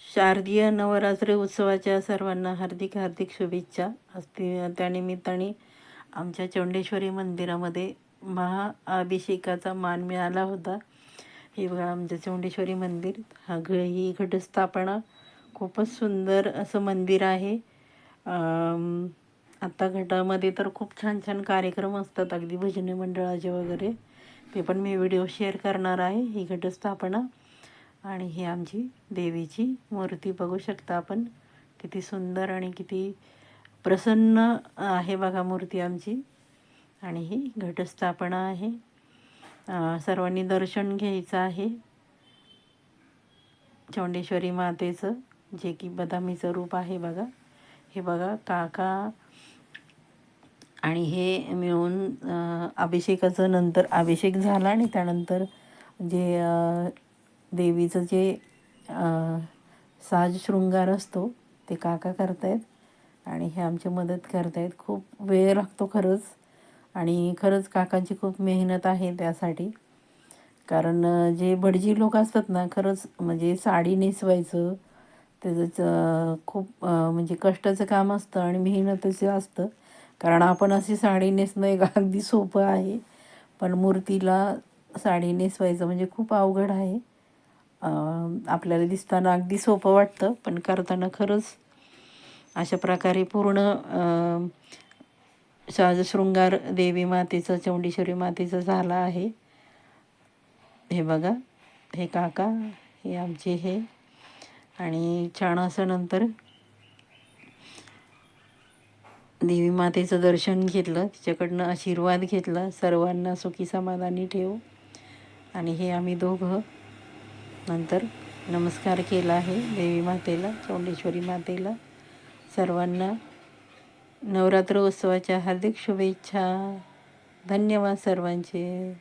शारदीय नवरात्री उत्सवाच्या सर्वांना हार्दिक हार्दिक शुभेच्छा. असतील त्यानिमित्ताने आमच्या चौंडेश्वरी मंदिरामध्ये महाअभिषेकाचा मान मिळाला होता. हे बघा आमचं चौंडेश्वरी मंदिर हा घ ही घटस्थापना खूपच सुंदर असं मंदिर आहे. आत्ता घटामध्ये तर खूप छान छान कार्यक्रम असतात अगदी भजनी मंडळाचे वगैरे. ते पण मी व्हिडिओ शेअर करणार आहे ही घटस्थापना. आणि ही आमची देवीची मूर्ती बघू शकता आपण. किती सुंदर आणि किती प्रसन्न आहे बघा मूर्ती आमची. आणि ही घटस्थापना आहे. सर्वांनी दर्शन घ्यायचं आहे. चौंडेश्वरी मातेचं जे की बदामीचं रूप आहे बघा. हे बघा काका आणि हे मिळून अभिषेकाचं नंतर अभिषेक झाला आणि त्यानंतर जे देवीचं जे साज शृंगार असतो ते काका करतायत आणि हे आमची मदत करतायत. खूप वेळ लागतो खरंच आणि खरंच काकांची खूप मेहनत आहे त्यासाठी. कारण जे भटजी लोक असतात ना खरंच म्हणजे साडी नेसवायचं त्याचं खूप म्हणजे कष्टाचं काम असतं आणि मेहनतीचं असतं कारण आपण अशी साडी नेसणं एक अगदी सोपं आहे. पण मूर्तीला साडी नेसवायचं म्हणजे खूप अवघड आहे. आपल्याला दिसताना अगदी सोपं वाटतं पण करताना खरंच अशा प्रकारे पूर्ण सहज साजशृंगार देवी मातेचा चौंडेश्वरी मातेचा झाला आहे. हे बघा हे काका हे आमचे हे. आणि छान असं नंतर देवी मातेचं दर्शन घेतलं तिच्याकडनं आशीर्वाद घेतला सर्वांना सुखी समाधानी ठेव. आणि हे आम्ही दोघं नंतर नमस्कार केला आहे देवी मातेला चौंडेश्वरी मातेला. सर्वांना नवरात्र उत्सवाच्या हार्दिक शुभेच्छा. धन्यवाद सर्वांचे.